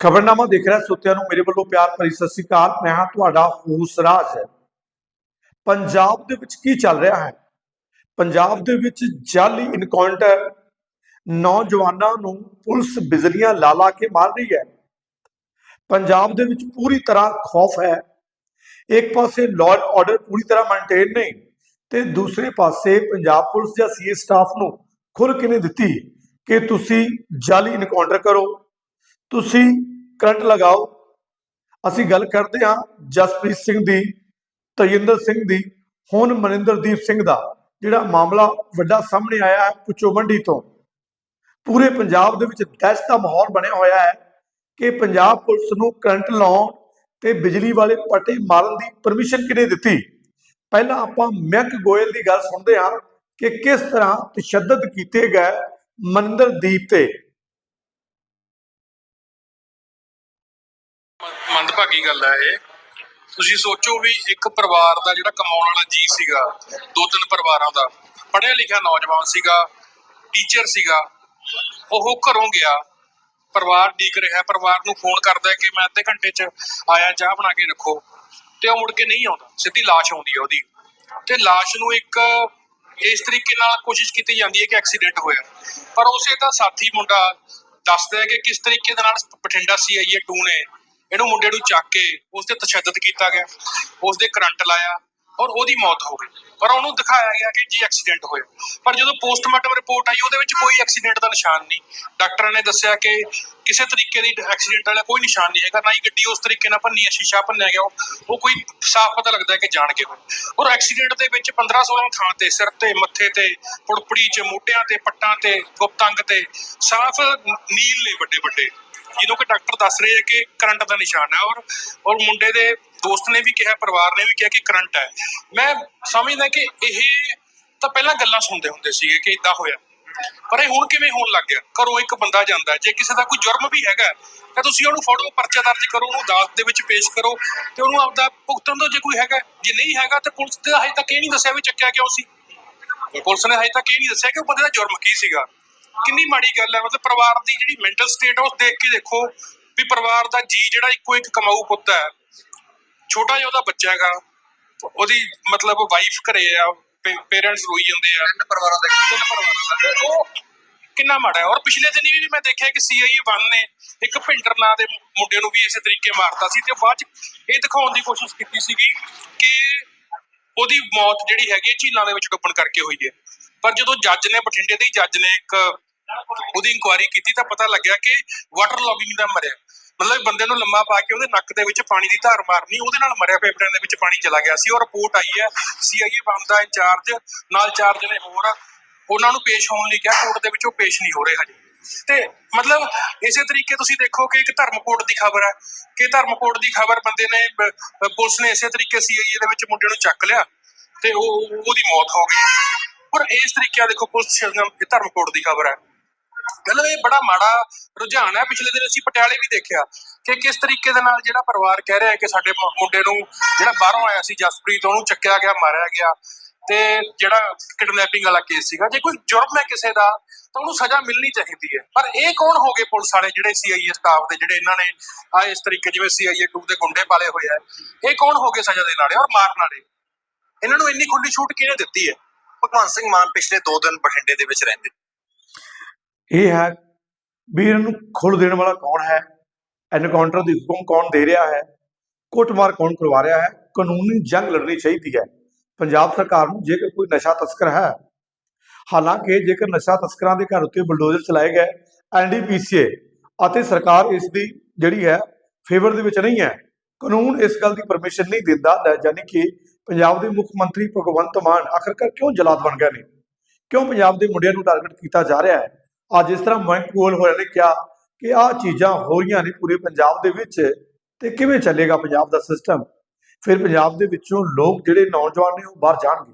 ਖਬਰਨਾਮਾ ਦੇਖ ਰਿਹਾ ਸੋਤਿਆਂ ਨੂੰ ਮੇਰੇ ਵੱਲੋਂ ਪਿਆਰ ਭਰੀ ਸਤਿ ਸ੍ਰੀ ਅਕਾਲ। ਮੈਂ ਹਾਂ ਤੁਹਾਡਾ ਹੂਸਰਾਜ ਪੰਜਾਬ ਦੇ ਵਿੱਚ ਕੀ ਚੱਲ ਰਿਹਾ ਹੈ? ਪੰਜਾਬ ਦੇ ਵਿੱਚ ਜਾਲੀ ਇਨਕਾਊਂਟਰ ਨੌਜਵਾਨਾਂ ਨੂੰ ਪੁਲਿਸ ਬਿਜਲੀਆਂ ਲਾ ਲਾ ਕੇ ਮਾਰ ਰਹੀ ਹੈ। ਪੰਜਾਬ ਦੇ ਵਿੱਚ ਪੂਰੀ ਤਰ੍ਹਾਂ ਖੌਫ ਹੈ। ਇੱਕ ਪਾਸੇ ਲਾਅ ਆਰਡਰ ਪੂਰੀ ਤਰ੍ਹਾਂ ਮੇਨਟੇਨ ਨਹੀਂ ਤੇ ਦੂਸਰੇ ਪਾਸੇ ਪੰਜਾਬ ਪੁਲਿਸ ਜਾਂ ਸੀਏ ਸਟਾਫ ਨੂੰ ਖੁੱਲ੍ਹ ਕਿਨੇ ਦਿੱਤੀ ਕਿ ਤੁਸੀਂ ਜਾਲੀ ਇਨਕਾਊਂਟਰ ਕਰੋ। ਤੁਸੀਂ ਕਰੰਟ ਲਗਾਓ। ਅਸੀਂ ਗੱਲ ਕਰਦੇ ਹਾਂ ਜਸਪ੍ਰੀਤ ਸਿੰਘ ਦੀ, ਤਜਿੰਦਰ ਸਿੰਘ ਦੀ, ਹੁਣ ਮਨਿੰਦਰਦੀਪ ਸਿੰਘ ਦਾ, ਜਿਹੜਾ ਮਾਮਲਾ ਵੱਡਾ ਸਾਹਮਣੇ ਆਇਆ ਹੈ ਪੁੱਚੋ ਮੰਡੀ ਤੋਂ। ਪੂਰੇ ਪੰਜਾਬ ਦੇ ਵਿੱਚ ਦਹਿਸ਼ਤ ਦਾ ਮਾਹੌਲ ਬਣਿਆ ਹੋਇਆ ਹੈ ਕਿ ਪੰਜਾਬ ਪੁਲਿਸ ਨੂੰ ਕਰੰਟ ਲਾਉਣ ਤੇ ਬਿਜਲੀ ਵਾਲੇ ਪਟੇ ਮਾਰਨ ਦੀ ਪਰਮਿਸ਼ਨ ਕਿਹਨੇ ਦਿੱਤੀ? ਪਹਿਲਾਂ ਆਪਾਂ ਮਿੰਕ ਗੋਇਲ ਦੀ ਗੱਲ ਸੁਣਦੇ ਹਾਂ ਕਿ ਕਿਸ ਤਰ੍ਹਾਂ ਤਸ਼ੱਦਦ ਕੀਤੇ ਗਏ ਮਨਿੰਦਰਦੀਪ ਤੇ। ਮੰਦਭਾਗੀ ਗੱਲ ਹੈ ਇਹ। ਤੁਸੀਂ ਸੋਚੋ ਵੀ ਇੱਕ ਪਰਿਵਾਰ ਦਾ ਜਿਹੜਾ ਕਮਾਉਣ ਵਾਲਾ ਜੀ ਸੀਗਾ, ਦੋ ਤਿੰਨ ਪਰਿਵਾਰਾਂ ਦਾ, ਪੜ੍ਹਿਆ ਲਿਖਿਆ ਨੌਜਵਾਨ ਸੀਗਾ ਟੀਚਰ ਸੀਗਾ, ਉਹ ਘਰੋਂ ਗਿਆ, ਪਰਿਵਾਰ ਡੀਕ ਰਿਹਾ, ਪਰਿਵਾਰ ਨੂੰ ਫੋਨ ਕਰਦਾ ਕਿ ਮੈਂ ਅੱਧੇ ਘੰਟੇ 'ਚ ਆਇਆ, ਚਾਹ ਬਣਾ ਕੇ ਰੱਖੋ। ਤੇ ਉਹ ਮੁੜ ਕੇ ਨਹੀਂ ਆਉਂਦਾ, ਸਿੱਧੀ ਲਾਸ਼ ਆਉਂਦੀ ਹੈ ਉਹਦੀ। ਤੇ ਲਾਸ਼ ਨੂੰ ਇੱਕ ਇਸ ਤਰੀਕੇ ਨਾਲ ਕੋਸ਼ਿਸ਼ ਕੀਤੀ ਜਾਂਦੀ ਹੈ ਕਿ ਐਕਸੀਡੈਂਟ ਹੋਇਆ। ਪਰ ਉਸੇ ਦਾ ਸਾਥੀ ਮੁੰਡਾ ਦੱਸਦਾ ਹੈ ਕਿ ਕਿਸ ਤਰੀਕੇ ਦੇ ਨਾਲ ਬਠਿੰਡਾ ਸੀਆਈਏ 2 ਨੇ ਇਹਨੂੰ ਮੁੰਡੇ ਨੂੰ ਚੱਕ ਕੇ ਉਸ ਤੇ ਤਸ਼ੱਦਦ ਕੀਤਾ ਗਿਆ ਉਸ ਦੇ ਕਰੰਟ ਲਾਇਆ ਔਰ ਉਹਦੀ ਮੌਤ ਹੋ ਗਈ। ਪਰ ਉਹਨੂੰ ਦਿਖਾਇਆ ਗਿਆ ਕਿ ਜੀ ਐਕਸੀਡੈਂਟ ਹੋਇਆ। ਪਰ ਜਦੋਂ ਪੋਸਟਮਾਰਟਮ ਰਿਪੋਰਟ ਆਈ, ਉਹਦੇ ਵਿੱਚ ਕੋਈ ਐਕਸੀਡੈਂਟ ਦਾ ਨਿਸ਼ਾਨ ਨਹੀਂ। ਡਾਕਟਰਾਂ ਨੇ ਦੱਸਿਆ ਕਿ ਕਿਸੇ ਤਰੀਕੇ ਦੀ ਐਕਸੀਡੈਂਟ ਵਾਲਾ ਕੋਈ ਨਿਸ਼ਾਨ ਨਹੀਂ ਹੈਗਾ, ਨਾ ਹੀ ਗੱਡੀ ਉਸ ਤਰੀਕੇ ਨਾਲ ਭੰਨੀ ਹੈ ਸ਼ੀਸ਼ਾ ਭੰਨਿਆ ਗਿਆ। ਉਹ ਕੋਈ ਸਾਫ਼ ਪਤਾ ਲੱਗਦਾ ਹੈ ਕਿ ਜਾਣ ਕੇ ਹੋਇਆ ਔਰ ਐਕਸੀਡੈਂਟ ਦੇ ਵਿੱਚ 15 16 ਥਾਂ ਤੇ, ਸਿਰ ਤੇ, ਮੱਥੇ ਤੇ, ਪੁੜਪੜੀ 'ਚ, ਮੋਢਿਆਂ ਤੇ, ਪੱਟਾਂ ਤੇ ਗੁਪਤੰਗ ਤੇ, ਸਾਫ਼ ਨੀਲ ਨੇ ਵੱਡੇ ਵੱਡੇ ਜਿਹਨੂੰ ਕਿ ਡਾਕਟਰ ਦੱਸ ਰਹੇ ਹੈ ਕਿ ਕਰੰਟ ਦਾ ਨਿਸ਼ਾਨ ਹੈ ਔਰ ਔਰ ਮੁੰਡੇ ਦੇ ਦੋਸਤ ਨੇ ਵੀ ਕਿਹਾ, ਪਰਿਵਾਰ ਨੇ ਵੀ ਕਿਹਾ ਕਿ ਕਰੰਟ ਹੈ। ਮੈਂ ਸਮਝਦਾ ਕਿ ਇਹ ਤਾਂ ਪਹਿਲਾਂ ਗੱਲਾਂ ਸੁਣਦੇ ਹੁੰਦੇ ਸੀਗੇ ਕਿ ਇਦਾਂ ਹੋਇਆ। ਪਰ ਇਹ ਹੁਣ ਕਿਵੇਂ ਹੋਣ ਲੱਗ ਗਿਆ? ਘਰੋਂ ਇੱਕ ਬੰਦਾ ਜਾਂਦਾ ਜੇ ਕਿਸੇ ਦਾ ਕੋਈ ਜੁਰਮ ਵੀ ਹੈਗਾ ਤਾਂ ਤੁਸੀਂ ਉਹਨੂੰ ਫੜੋ, ਪਰਚਾ ਦਰਜ ਕਰੋ, ਉਹਨੂੰ ਅਦਾਲਤ ਦੇ ਵਿੱਚ ਪੇਸ਼ ਕਰੋ ਤੇ ਉਹਨੂੰ ਆਪਦਾ ਭੁਗਤਣ ਦਿਓ ਜੇ ਕੋਈ ਹੈਗਾ ਜੇ ਨਹੀਂ ਹੈਗਾ ਤੇ ਪੁਲਿਸ ਤੇ ਹਜੇ ਤੱਕ ਇਹ ਨਹੀਂ ਦੱਸਿਆ ਵੀ ਚੱਕਿਆ ਕਿਉਂ ਸੀ। ਪੁਲਿਸ ਨੇ ਹਜੇ ਤੱਕ ਇਹ ਨਹੀਂ ਦੱਸਿਆ ਕਿ ਉਹ ਬੰਦੇ ਦਾ ਜੁਰਮ ਕੀ ਸੀਗਾ। ਕਿੰਨੀ ਮਾੜੀ ਗੱਲ ਹੈ ਮਤਲਬ ਪਰਿਵਾਰ ਦੀ ਜਿਹੜੀ ਮੈਂਟਲ ਸਟੇਟ ਹੈ ਉਹ ਦੇਖ ਕੇ ਦੇਖੋ ਵੀ ਪਰਿਵਾਰ ਦਾ ਜੀ ਜਿਹੜਾ ਇੱਕੋ ਇੱਕ ਕਮਾਊ ਪੁੱਤ ਹੈ ਛੋਟਾ ਜਿਹਾ ਉਹਦਾ ਬੱਚਾ ਹੈਗਾ ਉਹਦੀ ਮਤਲਬ ਵਾਈਫ ਘਰੇ ਆ ਪੇਰੈਂਟਸ ਰੋਈ ਜਾਂਦੇ ਆ। ਤਿੰਨ ਪਰਿਵਾਰਾਂ ਦੇ ਤਿੰਨ ਪਰਿਵਾਰਾਂ ਦਾ ਉਹ ਕਿੰਨਾ ਮਾੜਾ ਹੈ। ਔਰ ਪਿਛਲੇ ਦਿਨ ਵੀ ਮੈਂ ਦੇਖਿਆ ਕਿ ਸੀਆਈਏ 1 ਨੇ ਇੱਕ ਭਿੰਡਰ ਨਾਂ ਦੇ ਮੁੰਡੇ ਨੂੰ ਵੀ ਇਸੇ ਤਰੀਕੇ ਮਾਰਤਾ ਸੀ ਤੇ ਬਾਅਦ ਚ ਇਹ ਦਿਖਾਉਣ ਦੀ ਕੋਸ਼ਿਸ਼ ਕੀਤੀ ਸੀਗੀ ਕਿ ਉਹਦੀ ਮੌਤ ਜਿਹੜੀ ਹੈਗੀ ਝੀਲਾਂ ਦੇ ਵਿੱਚ ਡੁੱਬਣ ਕਰਕੇ ਹੋਈ ਹੈ। ਪਰ ਜਦੋਂ ਜੱਜ ਨੇ ਬਠਿੰਡੇ ਦੇ ਜੱਜ ਨੇ ਇੱਕ ਉਹਦੀ ਇਨਕੁਆਇਰੀ ਕੀਤੀ ਤਾਂ ਪਤਾ ਲੱਗਿਆ ਕਿ ਵਾਟਰ ਲੌਗਿੰਗ ਦਾ ਮਰਿਆ। ਮਤਲਬ ਬੰਦੇ ਨੂੰ ਲੰਮਾ ਪਾ ਕੇ ਉਹਦੇ ਨੱਕ ਦੇ ਵਿੱਚ ਪਾਣੀ ਦੀ ਧਾਰ ਮਾਰਨੀ, ਉਹਦੇ ਨਾਲ ਮਰਿਆ ਫੇਫੜਿਆਂ ਦੇ ਵਿੱਚ ਪਾਣੀ ਚਲਾ ਗਿਆ ਸੀ। ਉਹ ਰਿਪੋਰਟ ਆਈ ਹੈ ਸੀਆਈਏ ਬੰਦ ਦਾ ਇੰਚਾਰਜ, ਨਾਲ ਚਾਰ ਜਣੇ ਹੋਰ। ਉਹਨਾਂ ਨੂੰ ਪੇਸ਼ ਹੋਣ ਲਈ ਕਿਹਾ, ਕੋਰਟ ਦੇ ਵਿੱਚ ਉਹ ਪੇਸ਼ ਨਹੀਂ ਹੋ ਰਹੇ ਹਜੇ। ਤੇ ਮਤਲਬ ਇਸੇ ਤਰੀਕੇ ਤੁਸੀਂ ਦੇਖੋ ਕਿ ਇੱਕ ਧਰਮਕੋਟ ਦੀ ਖਬਰ ਹੈ ਕਿ ਧਰਮਕੋਟ ਦੀ ਖਬਰ ਬੰਦੇ ਨੇ ਪੁਲਿਸ ਨੇ ਇਸੇ ਤਰੀਕੇ ਸੀਆਈਏ ਦੇ ਵਿੱਚ ਮੁੰਡੇ ਨੂੰ ਚੱਕ ਲਿਆ ਤੇ ਉਹ ਉਹਦੀ ਮੌਤ ਹੋ ਗਈ। ਪਰ ਇਸ ਤਰੀਕੇ ਦੇਖੋ ਪੁਲਿਸ ਧਰਮਕੋਟ ਦੀ ਖਬਰ ਹੈ। ਮਤਲਬ ਇਹ ਬੜਾ ਮਾੜਾ ਰੁਝਾਨ ਹੈ। ਪਿਛਲੇ ਦਿਨ ਅਸੀਂ ਪਟਿਆਲੇ ਵੀ ਦੇਖਿਆ ਕਿ ਕਿਸ ਤਰੀਕੇ ਦੇ ਨਾਲ ਜਿਹੜਾ ਪਰਿਵਾਰ ਕਹਿ ਰਿਹਾ ਕਿ ਸਾਡੇ ਮੁੰਡੇ ਨੂੰ ਜਿਹੜਾ ਬਾਹਰੋਂ ਆਇਆ ਸੀ ਜਸਪ੍ਰੀਤ, ਉਹਨੂੰ ਚੱਕਿਆ ਗਿਆ, ਮਾਰਿਆ ਗਿਆ ਤੇ ਜਿਹੜਾ ਕਿਡਨੈਪਿੰਗ ਵਾਲਾ ਕੇਸ ਸੀਗਾ। ਜੇ ਕੋਈ ਜੁਰਮ ਹੈ ਕਿਸੇ ਦਾ, ਤਾਂ ਉਹਨੂੰ ਸਜ਼ਾ ਮਿਲਣੀ ਚਾਹੀਦੀ ਹੈ। ਪਰ ਇਹ ਕੌਣ ਹੋ ਗਏ ਪੁਲਿਸ ਵਾਲੇ ਜਿਹੜੇ ਸੀਆਈਏ ਸਟਾਫ ਦੇ, ਜਿਹੜੇ ਇਹਨਾਂ ਨੇ ਆ ਇਸ ਤਰੀਕੇ ਜਿਵੇਂ ਸੀਆਈਏ 2 ਦੇ ਗੁੰਡੇ ਪਾਲੇ ਹੋਏ ਆ ਇਹ ਕੌਣ ਹੋ ਗਏ ਸਜ਼ਾ ਦੇਣ ਵਾਲੇ ਔਰ ਮਾਰਨ ਵਾਲੇ? ਇਹਨਾਂ ਨੂੰ ਇੰਨੀ ਖੁੱਲੀ ਛੂਟ ਕਿਹਨੇ ਦਿੱਤੀ ਹੈ? ਭਗਵੰਤ ਸਿੰਘ ਮਾਨ ਪਿਛਲੇ 2 ਦਿਨ ਬਠਿੰਡੇ ਦੇ ਵਿੱਚ ਰਹਿੰਦੇ ਇਹ ਹੈ ਵੀ ਇਹਨਾਂ ਨੂੰ ਖੁੱਲ ਦੇਣ ਵਾਲਾ ਕੌਣ ਹੈ? ਐਨਕਾਊਂਟਰ ਦੀ ਹੁਕਮ ਕੌਣ ਦੇ ਰਿਹਾ ਹੈ? ਕੁੱਟਮਾਰ ਕੌਣ ਕਰਵਾ ਰਿਹਾ ਹੈ? ਕਾਨੂੰਨੀ ਜੰਗ ਲੜਨੀ ਚਾਹੀਦੀ ਹੈ। ਪੰਜਾਬ ਸਰਕਾਰ ਨੂੰ ਜੇਕਰ ਕੋਈ ਨਸ਼ਾ ਤਸਕਰ ਹੈ, ਹਾਲਾਂਕਿ ਜੇਕਰ ਨਸ਼ਾ ਤਸਕਰਾਂ ਦੇ ਘਰ ਉੱਤੇ ਬਲਡੋਜ਼ਰ ਚਲਾਏ ਗਏ ਐਨਡੀਪੀਸੀਏ ਅਤੇ ਸਰਕਾਰ ਇਸ ਦੀ ਜਿਹੜੀ ਹੈ ਫੇਵਰ ਦੇ ਵਿੱਚ ਨਹੀਂ ਹੈ, ਕਾਨੂੰਨ ਇਸ ਗੱਲ ਦੀ ਪਰਮਿਸ਼ਨ ਨਹੀਂ ਦਿੰਦਾ ਯਾਨੀ ਕਿ ਪੰਜਾਬ ਦੇ ਮੁੱਖ ਮੰਤਰੀ ਭਗਵੰਤ ਮਾਨ ਆਖਰਕਾਰ ਕਿਉਂ ਜਲਾਦ ਬਣ ਗਏ ਨੇ? ਕਿਉਂ ਪੰਜਾਬ ਦੇ ਮੁੰਡਿਆਂ ਨੂੰ ਟਾਰਗੇਟ ਕੀਤਾ ਜਾ ਰਿਹਾ ਹੈ? ਅੱਜ ਇਸ ਤਰ੍ਹਾਂ ਮੋਇੰਕ ਗੋਲ ਹੋਇਆ ਨੇ ਕਿਹਾ ਕਿ ਆਹ ਚੀਜ਼ਾਂ ਹੋ ਰਹੀਆਂ ਨੇ ਪੂਰੇ ਪੰਜਾਬ ਦੇ ਵਿੱਚ ਤੇ ਕਿਵੇਂ ਚੱਲੇਗਾ ਪੰਜਾਬ ਦਾ ਸਿਸਟਮ ਫਿਰ ਪੰਜਾਬ ਦੇ ਵਿੱਚੋਂ ਲੋਕ ਜਿਹੜੇ ਨੌਜਵਾਨ ਨੇ ਉਹ ਬਾਹਰ ਜਾਣਗੇ।